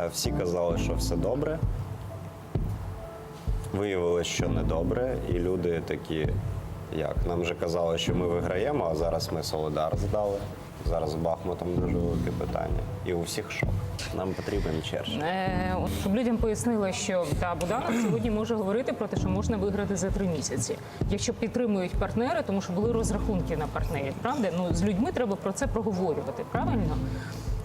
Е, Всі казали, що все добре. Виявилось, що не добре, і люди такі, як нам вже казали, що ми виграємо, а зараз ми Солидар здали. Зараз Бахмутом дуже велике питання. І у всіх шок. Нам потрібен черж. Е, щоб людям пояснили, що та Буданов сьогодні може говорити про те, що можна виграти за три місяці, якщо підтримують партнери, тому що були розрахунки на партнерів. Правда? Ну з людьми треба про це проговорювати. Правильно?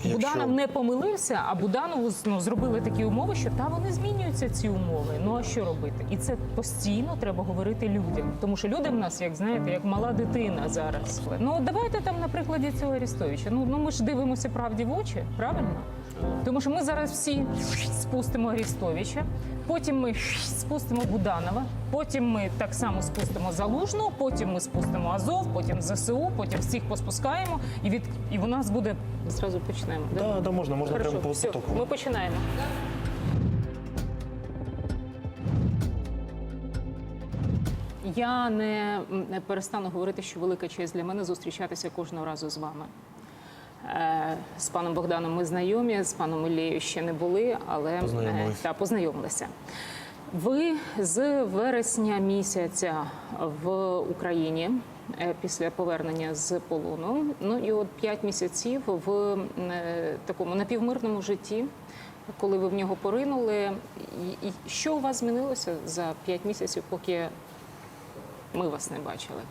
Якщо- Буданов не помилився, а Буданову ну, зробили такі умови, що та вони змінюються ці умови. Ну а що робити? І це постійно треба говорити людям, тому що люди в нас, як знаєте, як мала дитина зараз. Ну давайте там на прикладі цього Арістовича. Ну ну ми ж дивимося правді в очі, правильно? Тому що ми зараз всі спустимо Арістовича, потім ми спустимо Буданова, потім ми так само спустимо Залужного, потім ми спустимо Азов, потім ЗСУ, потім всіх поспускаємо, і від і у нас буде зразу почнемо. да? Да, да, можна, можна Хорошо, прямо по все, потоку. ми починаємо. Я не, не перестану говорити, що велика честь для мене зустрічатися кожного разу з вами. Е, З паном Богданом ми знайомі, з паном Іллею ще не були, але е, Познайомились. та, познайомилися. Ви з вересня місяця в Україні е, після повернення з полону. Ну і от п'ять місяців в такому напівмирному житті, коли ви в нього поринули. І, що у вас змінилося за п'ять місяців, поки ми вас не бачили?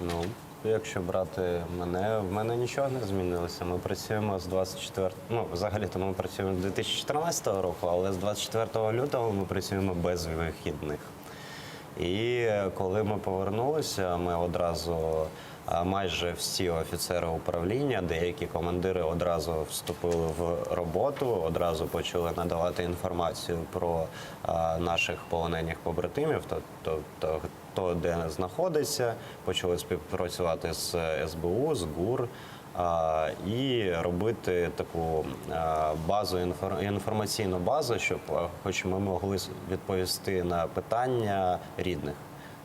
Ну, якщо брати мене, в мене нічого не змінилося. Ми працюємо з 24, ну, взагалі-то ми працюємо з 2014 року, але з 24 лютого ми працюємо без вихідних. І коли ми повернулися, ми одразу майже всі офіцери управління, деякі командири одразу вступили в роботу, одразу почали надавати інформацію про наших полонених побратимів, то, то, то, хто де знаходиться, почали співпрацювати з СБУ, з ГУР. І робити таку базу інфор- інформаційну базу, щоб хоч ми могли відповісти на питання рідних.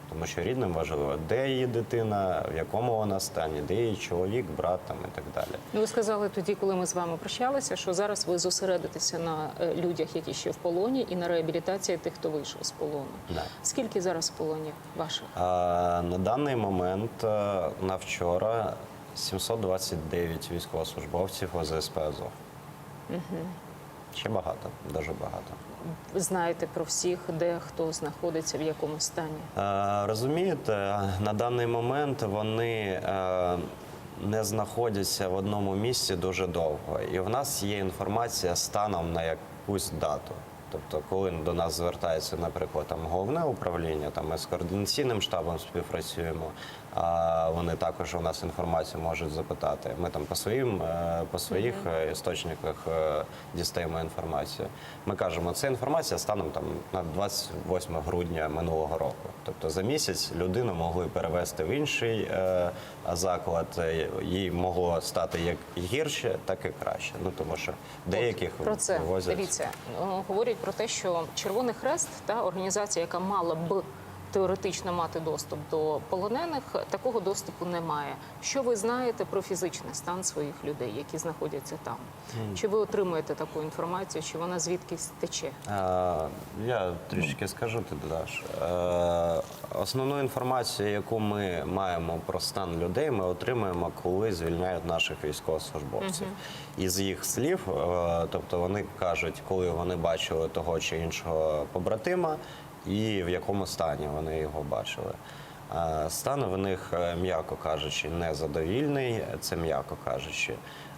Тому що рідним важливо, де її дитина, в якому вона стані, де її чоловік, брат там і так далі. Ну, ви сказали тоді, коли ми з вами прощалися, що зараз ви зосередитеся на е, людях, які ще в полоні, і на реабілітації тих, хто вийшов з полону. Да. Скільки зараз в полоні ваших? А, на даний момент е, на вчора 729 військовослужбовців ОЗСП Азов. Ще багато, дуже багато. Знаєте про всіх, де хто знаходиться, в якому стані. Е, Розумієте, на даний момент вони е, не знаходяться в одному місці дуже довго. І в нас є інформація станом на якусь дату. Тобто, коли до нас звертається, наприклад, там головне управління, там ми з координаційним штабом співпрацюємо, вони також у нас інформацію можуть запитати. Ми там по своїм е, по своїх е, істочниках е, дістаємо інформацію. Ми кажемо, це інформація станом там на 28 грудня минулого року. Тобто за місяць людину могли перевести в інший заклад. Їй могло стати як гірше, так і краще. Ну тому що деяких Про це вивозять. дивіться, говорять про те, що Червоний Хрест та організація, яка мала б теоретично мати доступ до полонених, такого доступу немає. Що ви знаєте про фізичний стан своїх людей, які знаходяться там? Чи ви отримуєте таку інформацію, чи вона звідкись тече? Е, Я трішки скажу, ти додаш. Е, Основну інформацію, яку ми маємо про стан людей, ми отримуємо, коли звільняють наших військовослужбовців. Із їх слів, е, тобто вони кажуть, коли вони бачили того чи іншого побратима, і в якому стані вони його бачили. Стан в них, е, м'яко кажучи, незадовільний, це м'яко кажучи.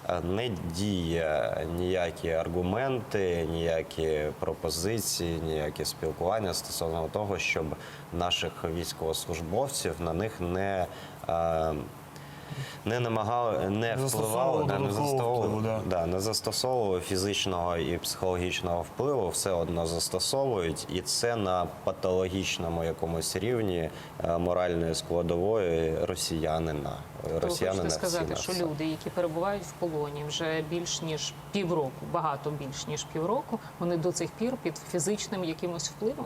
Е, Не діє ніякі аргументи, ніякі пропозиції, ніякі спілкування стосовно того, щоб наших військовослужбовців на них не, е, не намагали, не впливали, да, не застосовували, впливу, да. да, не застосовували фізичного і психологічного впливу, все одно застосовують, і це на патологічному якомусь рівні е, моральної складової росіянина. Ви хочете сказати, що люди, які перебувають в полоні вже більш ніж півроку, багато більш ніж півроку, вони до цих пір під фізичним якимось впливом?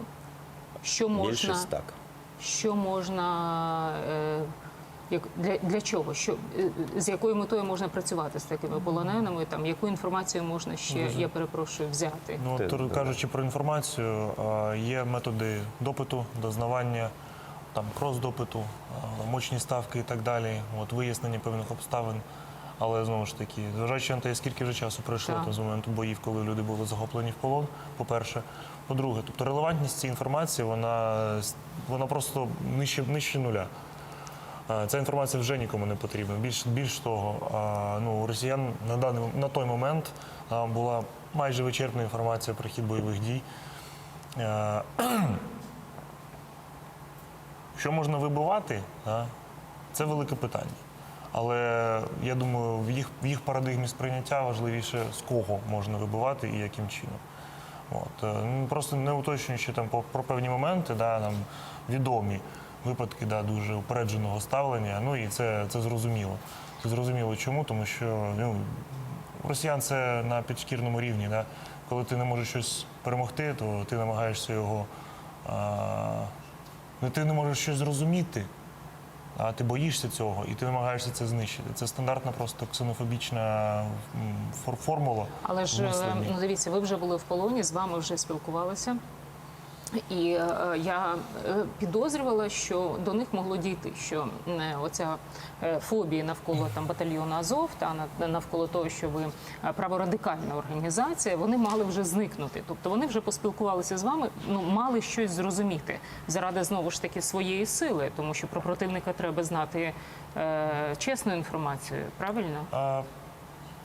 Що можна, Більшість так. що можна е, Як для, для чого? Що е, з якою метою можна працювати з такими полоненими? Там яку інформацію можна ще я перепрошую взяти? Ну, Ти- то, кажучи про інформацію, є методи допиту, дознавання, там крос-допиту, мочні ставки і так далі, от вияснення певних обставин. Але знову ж таки, зважаючи на те, скільки вже часу пройшло там, з моменту боїв, коли люди були захоплені в полон, по-перше. По-друге, тобто релевантність цієї інформації, вона, вона просто нижче, нижче нуля. Ця інформація вже нікому не потрібна. Більш, більш того, ну, у росіян на, даний, на той момент була майже вичерпна інформація про хід бойових дій. Е, Що можна вибивати, це велике питання. Але я думаю, в їх, в їх парадигмі сприйняття важливіше, з кого можна вибивати і яким чином. От. е, ну, Просто не уточнюючи там про певні моменти, да, нам відомі випадки да, дуже упередженого ставлення. Ну і це, це зрозуміло. Це зрозуміло чому, тому що ну, росіян це на підшкірному рівні. Да? Коли ти не можеш щось перемогти, то ти намагаєшся його. А, ну, ти не можеш щось зрозуміти, а ти боїшся цього і ти намагаєшся це знищити. Це стандартна просто ксенофобічна формула. Але ж е, ну дивіться, ви вже були в полоні, з вами вже спілкувалися. І е, я е, підозрювала, що до них могло дійти, що е, оця фобія навколо там батальйону Азов та на- навколо того, що ви праворадикальна організація, вони мали вже зникнути. Тобто вони вже поспілкувалися з вами, ну мали щось зрозуміти заради знову ж таки своєї сили, тому що про противника треба знати е, чесну інформацію. Правильно? А,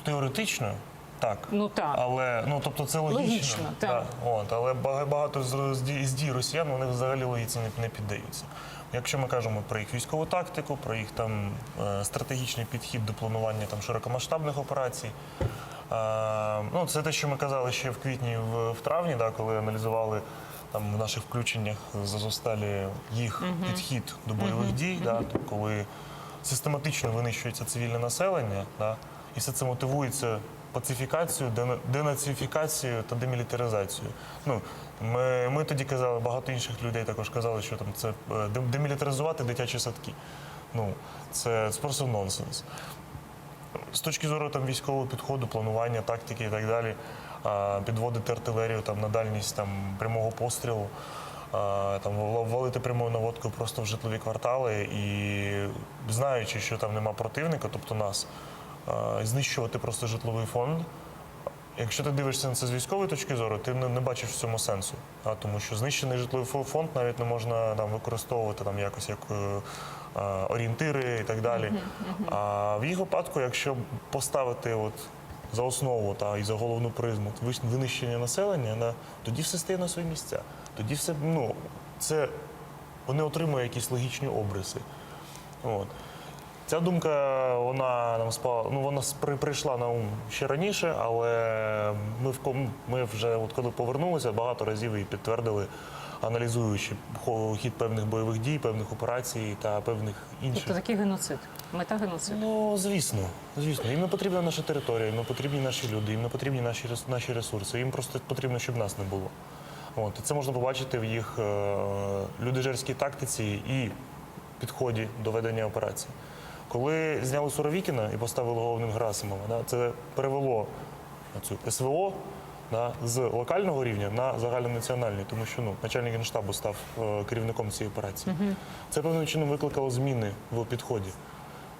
теоретично так. Ну так. Але ну тобто це логічно, Логічно, так. Да, от, але багато з, з дій- з дій росіян вони взагалі логіці не, не піддаються. Якщо ми кажемо про їх військову тактику, про їх там е, стратегічний підхід до планування там широкомасштабних операцій. Е, ну, це те, що ми казали ще в квітні, в, в травні, да, коли аналізували там в наших включеннях з Азовсталі їх підхід до бойових дій, да, то коли систематично винищується цивільне населення, да, і все це мотивується пацифікацією, дена- денацифікацією та демілітаризацією. Ну, ми, ми тоді казали, багато інших людей також казали, що там це е, демілітаризувати дитячі садки. Ну, це, це просто нонсенс. З точки зору там, військового підходу, планування, тактики і так далі, підводити артилерію там, на дальність там, прямого пострілу, там, вал- валити прямою наводкою просто в житлові квартали і знаючи, що там нема противника, тобто нас, знищувати просто житловий фонд. Якщо ти дивишся на це з військової точки зору, ти не, не бачиш в цьому сенсу. А, тому що знищений житловий фонд навіть не можна там, використовувати там, якось як е, е, орієнтири і так далі. А в їх випадку, якщо поставити от, за основу та, і за головну призму винищення населення, да, тоді все стає на свої місця. Тоді все, ну, це вони отримують якісь логічні обриси. От. Ця думка, вона нам спала, ну вона спри- прийшла на ум ще раніше, але ми в ком- ми вже, от коли повернулися, багато разів її підтвердили, аналізуючи хід певних бойових дій, певних операцій та певних інших. Тобто такий геноцид, мета геноциду. Ну, звісно, звісно, їм не потрібна наша територія, їм не потрібні наші люди, їм не потрібні наші наші ресурси. Їм просто потрібно, щоб нас не було. От і це можна побачити в їх е, людожерській тактиці і підході до ведення операцій. Коли зняли Суровікіна і поставили головним Грасимова, да, це перевело цю СВО да, з локального рівня на загальнонаціональний, тому що ну, начальник генштабу став е, керівником цієї операції. Це певним чином викликало зміни в підході.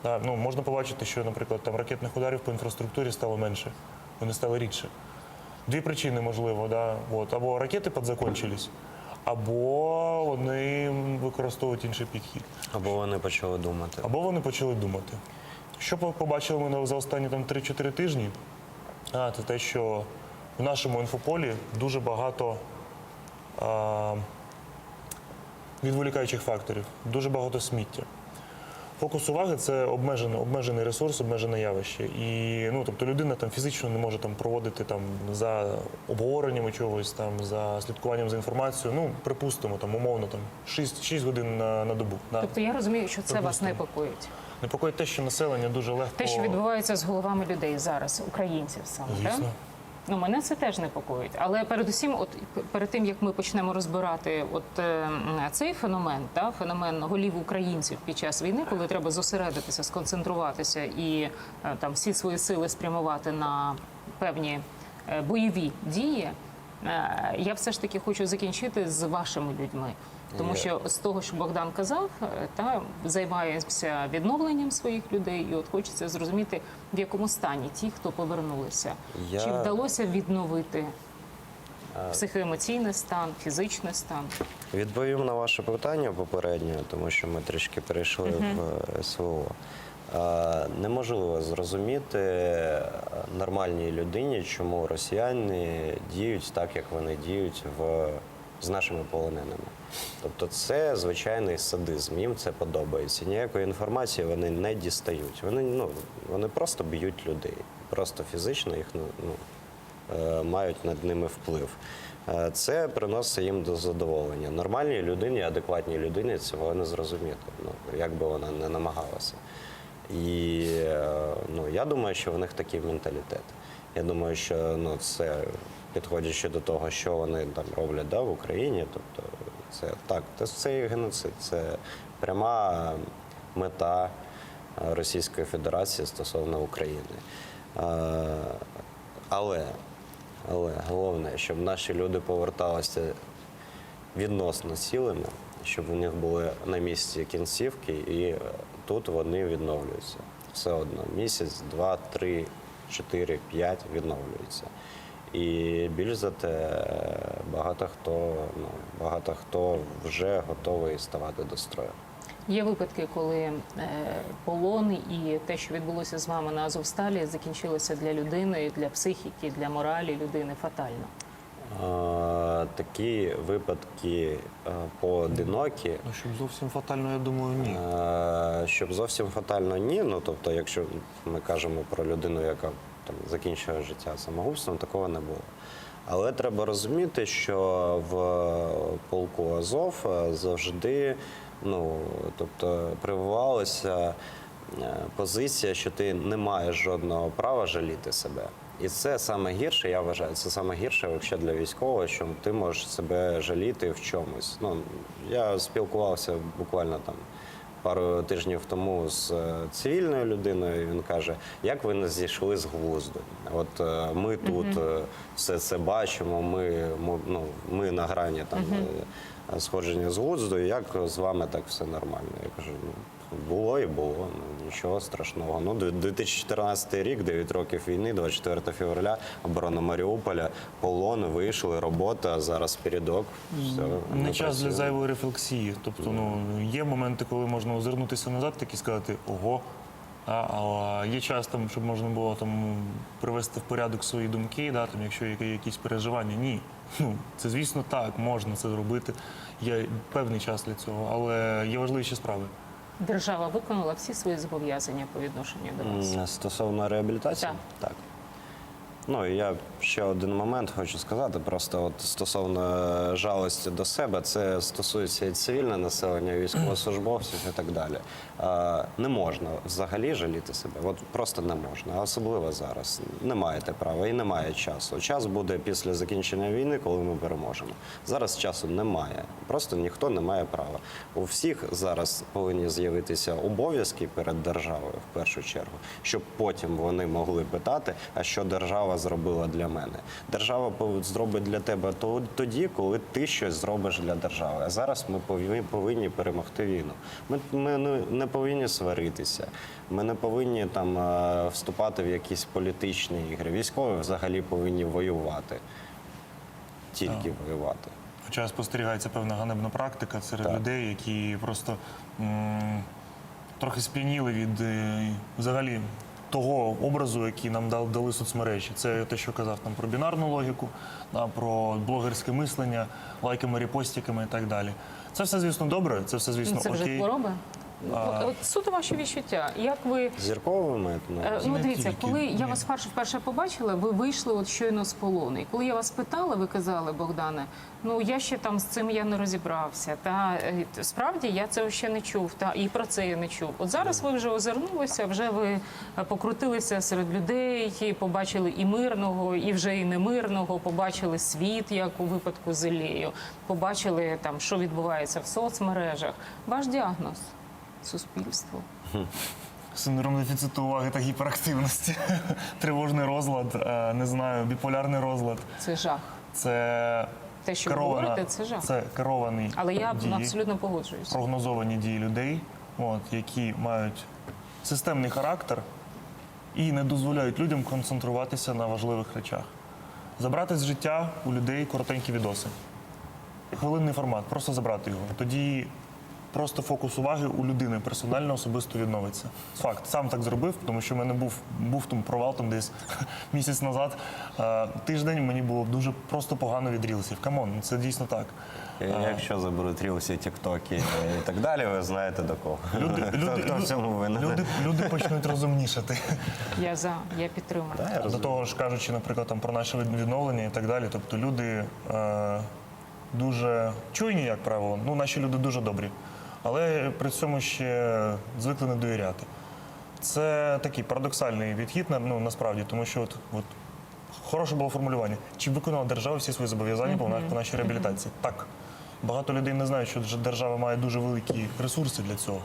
Да, ну, можна побачити, що, наприклад, там ракетних ударів по інфраструктурі стало менше, вони стали рідше. Дві причини, можливо, да. От, або ракети підзакончились, або вони використовують інший підхід. Або вони почали думати. Або вони почали думати. Що побачили ми за останні там 3-4 тижні? А, це те, що в нашому інфополі дуже багато а, відволікаючих факторів, дуже багато сміття. Фокус уваги це обмежений, обмежений ресурс, обмежене явище. І ну, тобто людина там фізично не може там проводити там за обговореннями чогось, там за слідкуванням за інформацією. Ну, припустимо, там умовно там 6, 6 годин на, на добу. Да. Тобто я розумію, що це вас непокоїть. Непокоїть те, що населення дуже легко. Те, що відбувається з головами людей зараз, українців саме, так? Ну, мене це теж непокоїть. Але передусім, от перед тим як ми почнемо розбирати от е, цей феномен, та феномен голів українців під час війни, коли треба зосередитися, сконцентруватися і е, там всі свої сили спрямувати на певні е, бойові дії. Е, Я все ж таки хочу закінчити з вашими людьми. Тому що з того, що Богдан казав, е, та займаємося відновленням своїх людей, і от хочеться зрозуміти, в якому стані ті, хто повернулися, Я- чи вдалося відновити психоемоційний стан, фізичний стан. Відповім на ваше питання попереднє, тому що ми трішки перейшли в СВО. Е, Неможливо зрозуміти е, нормальній людині, чому росіяни діють так, як вони діють в, з нашими полоненими. Тобто це звичайний садизм, їм це подобається. Ніякої інформації вони не дістають. Вони, ну, вони просто б'ють людей, просто фізично їх ну, ну, е, мають над ними вплив. Це приносить їм до задоволення. Нормальній людині, адекватній людині цього не зрозуміти, ну, як би вона не намагалася. І е, ну, я думаю, що в них такий менталітет. Я думаю, що ну, це підходячи до того, що вони там роблять да, в Україні. Тобто, це так, це, це геноцид, це пряма мета е, Російської Федерації стосовно України. Е, Але, але головне, щоб наші люди поверталися відносно цілими, щоб у них були на місці кінцівки, і тут вони відновлюються. Все одно місяць, два, три, чотири, п'ять відновлюються. І більш за те, багато хто, ну, багато хто вже готовий ставати до строю. Є випадки, коли е, полон і те, що відбулося з вами на Азовсталі, закінчилося для людини, для психіки, для моралі людини фатально. Такі випадки поодинокі. Ну, щоб зовсім фатально, я думаю, ні. Щоб зовсім фатально ні. Ну тобто, якщо ми кажемо про людину, яка там закінчує життя самогубством, такого не було. Але треба розуміти, що в полку Азов е, завжди ну, тобто, прививалася е, позиція, що ти не маєш жодного права жаліти себе. І це саме гірше, я вважаю, це саме гірше взагалі для військового, що ти можеш себе жаліти в чомусь. Ну, я спілкувався буквально там пару тижнів тому з е, цивільною людиною. і Він каже, як ви не зійшли з глузду? От е, ми тут е, все це бачимо. Ми, ну, ми на грані там е, сходження з глузду. Як з вами так все нормально? Я кажу, ну. Було і було, ну нічого страшного. Ну, 2014 рік, 9 років війни, 24 февраля, оборона Маріуполя, полон, вийшли, робота, зараз передок. Все, Не час для зайвої рефлексії. Тобто, ну є моменти, коли можна озирнутися назад, так і сказати ого. А, а є час там, щоб можна було там привести в порядок свої думки, да, там, якщо є якісь переживання. Ні. Ну, це звісно так, можна це зробити. Є певний час для цього, але є важливіші справи. Держава виконала всі свої зобов'язання по відношенню до вас. Стосовно реабілітації? Так. так. Ну і я ще один момент хочу сказати. Просто от стосовно жалості до себе, це стосується і цивільне населення, військовослужбовців і так далі. Не можна взагалі жаліти себе. От просто не можна. Особливо зараз. Не маєте права і немає часу. Час буде після закінчення війни, коли ми переможемо. Зараз часу немає. Просто ніхто не має права. У всіх зараз повинні з'явитися обов'язки перед державою в першу чергу, щоб потім вони могли питати, а що держава зробила для мене. Держава зробить для тебе тоді, коли ти щось зробиш для держави. А зараз ми повинні, перемогти війну. Ми, ми не- повинні сваритися. Ми не повинні там вступати в якісь політичні ігри. Військові взагалі повинні воювати. Тільки воювати. Хоча спостерігається певна ганебна практика серед Так. людей, які просто м, трохи сп'яніли від е, взагалі того образу, який нам дали соцмережі. Це те, що казав там про бінарну логіку, про блогерське мислення, лайками, репостиками і так далі. Це все, звісно, добре, це все, звісно, Ну, Це вже окей. хвороба. А, От суто ваші відчуття. Як ви Зірковий метод. Е, Ну, дивіться, коли я вас вперше вперше побачила, ви вийшли от щойно з полону. І коли я вас питала, ви казали, Богдане, ну я ще там з цим я не розібрався. Та е, справді я цього ще не чув, та і про це я не чув. От зараз ви вже озирнулися, вже ви е, покрутилися серед людей, і побачили і мирного, і вже і немирного, побачили світ, як у випадку з Іллею, побачили там, що відбувається в соцмережах. Ваш діагноз суспільство. Синдром дефіциту уваги та гіперактивності, тривожний розлад, е, не знаю, біполярний розлад. Це жах. Це Те, що ви говорите, це жах. Це керований Але я дії, абсолютно погоджуюся. прогнозовані дії людей, от, які мають системний характер і не дозволяють людям концентруватися на важливих речах. Забрати з життя у людей коротенькі відоси. Хвилинний формат, просто забрати його. Тоді просто фокус уваги у людини персонально особисто відновиться. Факт, сам так зробив, тому що в мене був, був там провал там десь місяць назад. Е, тиждень мені було дуже просто погано від рілсів. Камон, це дійсно так. Якщо заберуть рілсі, тіктоки і так далі, ви знаєте до кого. Люди, люди, хто в цьому винен. люди, люди почнуть розумнішати. Я за, я підтримую. Да, я До того ж, кажучи, наприклад, там про наше відновлення і так далі. Тобто люди е, дуже чуйні, як правило. Ну, наші люди дуже добрі, але при цьому ще звикли не довіряти. Це такий парадоксальний відхід ну, насправді, тому що от, от хороше було формулювання. Чи виконала держава всі свої зобов'язання по, на- по нашій реабілітації? Так. Багато людей не знають, що держава має дуже великі ресурси для цього.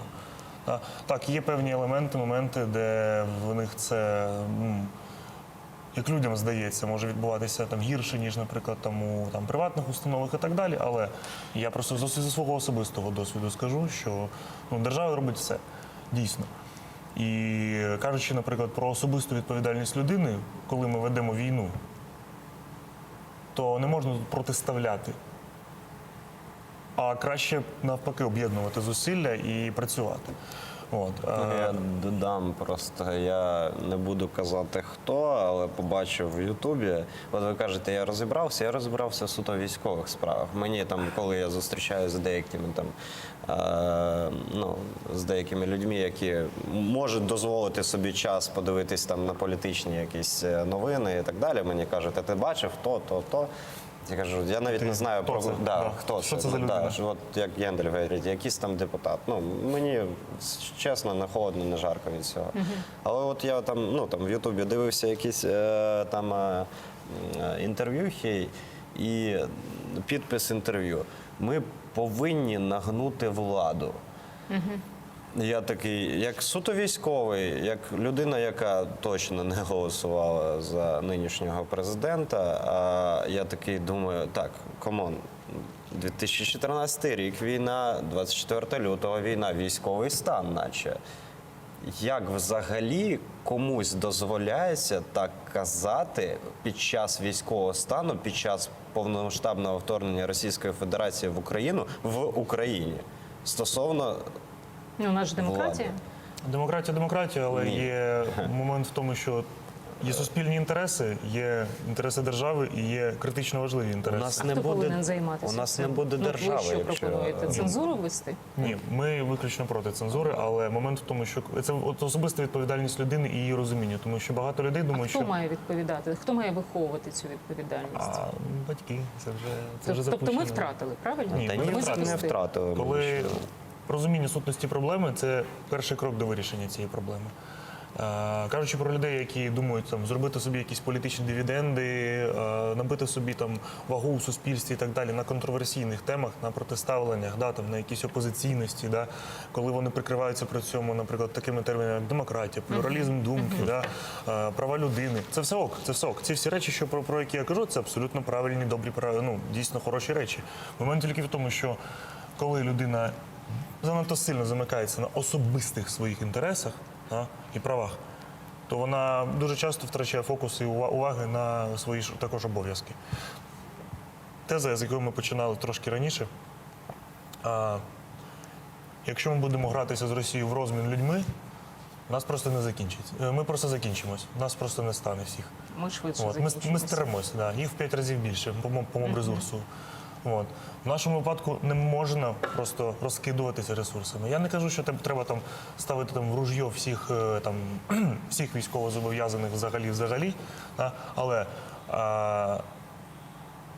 Так, є певні елементи, моменти, де в них це, як людям здається, може відбуватися там гірше, ніж, наприклад, там у там, приватних установах і так далі. Але я просто зі свого особистого досвіду скажу, що ну, держава робить все дійсно. І кажучи, наприклад, про особисту відповідальність людини, коли ми ведемо війну, то не можна протиставляти. А краще навпаки об'єднувати зусилля і працювати. От. Е, Я додам просто, я не буду казати хто, але побачив в Ютубі. От ви кажете, я розібрався, я розібрався суто в військових справах. Мені там, коли я зустрічаюся з деякими там, е, ну, з деякими людьми, які можуть дозволити собі час подивитись там на політичні якісь е, новини і так далі. Мені кажуть, а ти бачив то, то, то. Я кажу, я навіть не знаю хто про це? Да, Да. хто Що це. це за да, що От як Єндель говорить, якийсь там депутат. Ну мені чесно, не холодно, не жарко від цього. Але от я там, ну там в Ютубі дивився якісь е, там е, е, інтерв'юхи і підпис інтерв'ю. Ми повинні нагнути владу. Я такий, як суто військовий, як людина, яка точно не голосувала за нинішнього президента. А я такий думаю, так, комон, 2014 рік війна, 24 лютого війна, військовий стан, наче. Як взагалі комусь дозволяється так казати під час військового стану, під час повномасштабного вторгнення Російської Федерації в Україну в Україні стосовно Ну, у нас ж демократія. Демократія, демократія, але Ні. є момент в тому, що є суспільні інтереси, є інтереси держави і є критично важливі У інтереси. нас не хто буде повинен займатися? У нас цим? не буде Ну, держави. Ви що якщо- пропонуєте? Цензуру ввести? Ні, ми виключно проти цензури, але момент в тому, що це от особиста відповідальність людини і її розуміння, тому що багато людей думають, хто що має відповідати? Хто має виховувати цю відповідальність? а, батьки це вже це вже Тобто ми запущено. втратили, правильно? Ні, Та ми ні, не ми втратили. не втратили. ми Коли ще- розуміння сутності проблеми це перший крок до вирішення цієї проблеми. Е, Кажучи про людей, які думають там зробити собі якісь політичні дивіденди, е, набити собі там вагу у суспільстві і так далі на контроверсійних темах, на протиставленнях, да, там, на якійсь опозиційності, да, коли вони прикриваються при цьому, наприклад, такими термінами, як демократія, плюралізм думки, да, е, права людини. Це все ок, це все ок. Ці всі речі, що про, про які я кажу, це абсолютно правильні, добрі, ну, дійсно хороші речі. Момент тільки в тому, що коли людина занадто сильно замикається на особистих своїх інтересах да, і правах, то вона дуже часто втрачає фокус і уваги на свої також обов'язки. Теза, з якої ми починали трошки раніше. А, якщо ми будемо гратися з Росією в розмін людьми, нас просто не закінчиться. Е, Ми просто закінчимось. Нас просто не стане всіх. Ми швидше От, ми, ми стеремось, да. їх в п'ять разів більше по, мо- по моб ресурсу. От. В нашому випадку не можна просто розкидуватися ресурсами. Я не кажу, що треба там ставити там в ружьо всіх е, там всіх військовозобов'язаних взагалі взагалі. Да? Але а,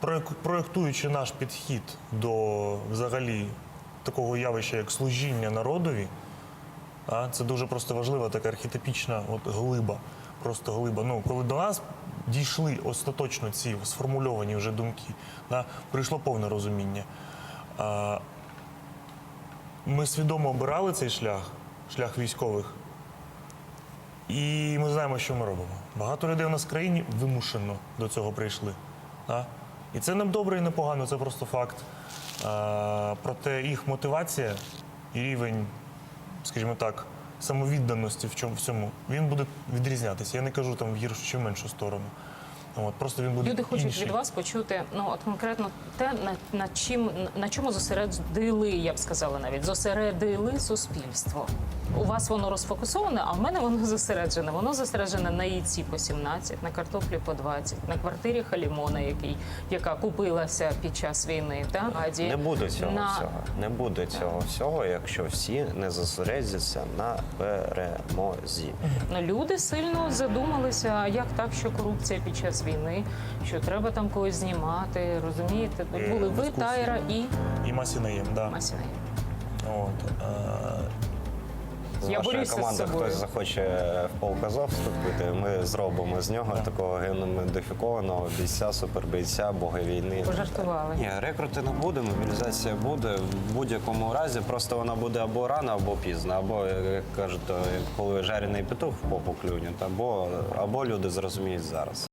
проєк- проєктуючи наш підхід до взагалі такого явища, як служіння народові, а, це дуже просто важлива така архетипічна от, глиба. Просто глиба. Ну, коли до нас дійшли остаточно ці сформульовані вже думки, да, прийшло повне розуміння. Ми свідомо обирали цей шлях, шлях військових. І ми знаємо, що ми робимо. Багато людей у нас в країні вимушено до цього прийшли. Да? І це не добре і не погано, це просто факт. Проте їх мотивація і рівень, скажімо так, самовідданості в чому всьому, він буде відрізнятися. Я не кажу там в гіршу чи меншу сторону. От, просто він буде Люди хочуть інший. від вас почути ну от конкретно те, на, на чим на чому зосередили, я б сказала навіть зосередили суспільство. У вас воно розфокусоване, а в мене воно зосереджене. Воно зосереджене на яйці по 17, на картоплі по 20, на квартирі Халімона, який яка купилася під час війни. Та Аді Не буде цього на всього. Не буде цього всього, якщо всі не зосередяться на перемозі. Ну, люди сильно задумалися, як так, що корупція під час війни, що треба там когось знімати. Розумієте, тут Е, були ви. Тайра і І Масінеєм, да. Масіней. От, е, З Я вашої борюся з команди собою. хтось захоче в полк Азов вступити, ми зробимо з нього такого геномодифікованого бійця, супербійця, бога війни. Пожартували. Ні, рекрути не буде, мобілізація буде в будь-якому разі. Просто вона буде або рано, або пізно, або як кажуть, коли жарений петух в попу клюнуть, або, або люди зрозуміють зараз.